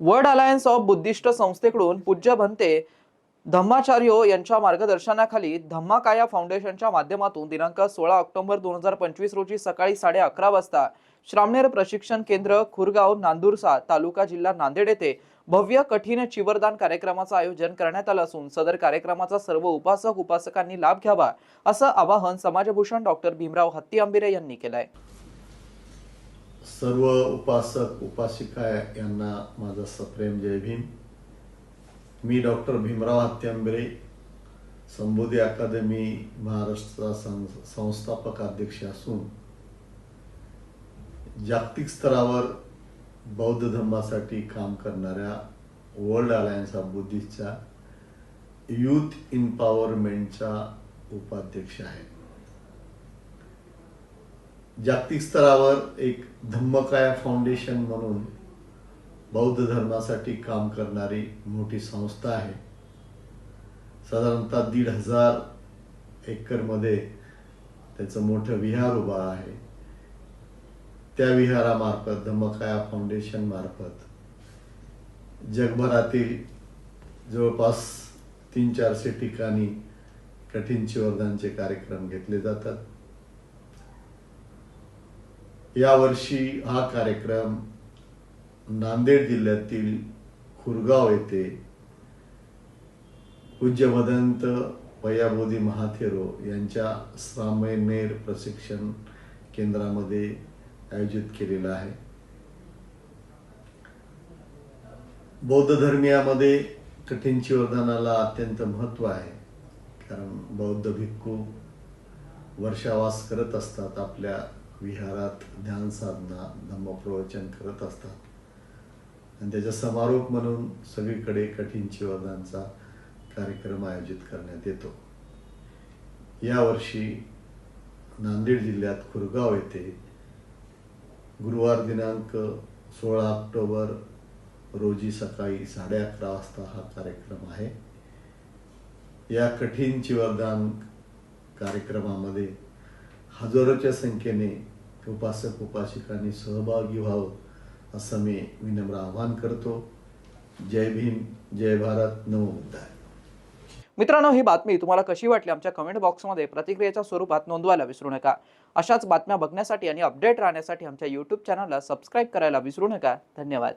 World alliance of Buddhist संस्थेकडून पूज्य भंते धम्माचार्यो यांच्या मार्गदर्शनाखाली धम्माकाया फाउंडेशनच्या माध्यमातून दिनांक सोळा ऑक्टोबर दोन हजार पंचवीस रोजी सकाळी साडे अकरा वाजता श्रामनेर प्रशिक्षण केंद्र खुरगाव नांदुरसा तालुका जिल्हा नांदेड येथे भव्य कठीण चिवरदान कार्यक्रमाचं आयोजन करण्यात आलं असून सदर कार्यक्रमाचा सर्व उपासक उपासकांनी लाभ घ्यावा असं आवाहन समाजभूषण डॉक्टर भीमराव हत्ती आंबिरे यांनी केलंय. सर्व उपासक उपासिका यांना माझा सप्रेम जय भीम. मी डॉक्टर भीमराव हत्यांबरे संबोधी अकादमी महाराष्ट्राचा सं- संस्थापक अध्यक्ष असून जागतिक स्तरावर बौद्ध धर्मासाठी काम करणाऱ्या वर्ल्ड अलायन्स ऑफ बुद्धिस्टच्या यूथ इम्पॉवरमेंटचा उपाध्यक्ष आहे जागतिक स्तरावर एक धम्मकाया फाउंडेशन म्हणून बौद्ध धर्मासाठी काम करणारी मोठी संस्था आहे. साधारणतः दीड हजार एकरमध्ये त्याचं मोठं विहार उभा आहे. त्या विहारामार्फत धम्मकाया फाउंडेशन मार्फत जगभरातील जवळपास तीन चारशे ठिकाणी कठीण चिवरदानचे कार्यक्रम घेतले जातात. यावर्षी हा कार्यक्रम नांदेड जिल्ह्यातील खुरगाव येथे पूज्य मदंत पयाबोधी महाथेरो यांच्या सामयमेर प्रशिक्षण केंद्रामध्ये आयोजित केलेला आहे. बौद्ध धर्मियामध्ये कठीण चिवरदानाला अत्यंत महत्त्व आहे. कारण बौद्ध भिक्खू वर्षावास करत असतात आपल्या विहारात ध्यान साधना धम्मप्रवचन करत असतात. आणि त्याचा समारोप म्हणून सगळीकडे कठीण चिवरदानचा कार्यक्रम आयोजित करण्यात येतो. यावर्षी नांदेड जिल्ह्यात खुरगाव येथे गुरुवार दिनांक सोळा ऑक्टोबर रोजी सकाळी साडे अकरा वाजता हा कार्यक्रम आहे. या कठीण चिवरदान कार्यक्रमामध्ये हजारोच्या संख्येने उपासक उपासिकांनी सहभागी व्हावं असं मी विनम्र आवाहन करतो. जय भीम जय भारत नमो बुद्धाय. मित्रांनो ही बातमी तुम्हाला कशी वाटली? आमच्या कमेंट बॉक्समध्ये प्रतिक्रियेच्या स्वरूपात नोंदवायला विसरू नका. अशाच बातम्या बघण्यासाठी आणि अपडेट राहण्यासाठी आमच्या यूट्यूब चॅनलला सबस्क्राईब करायला विसरू नका. धन्यवाद.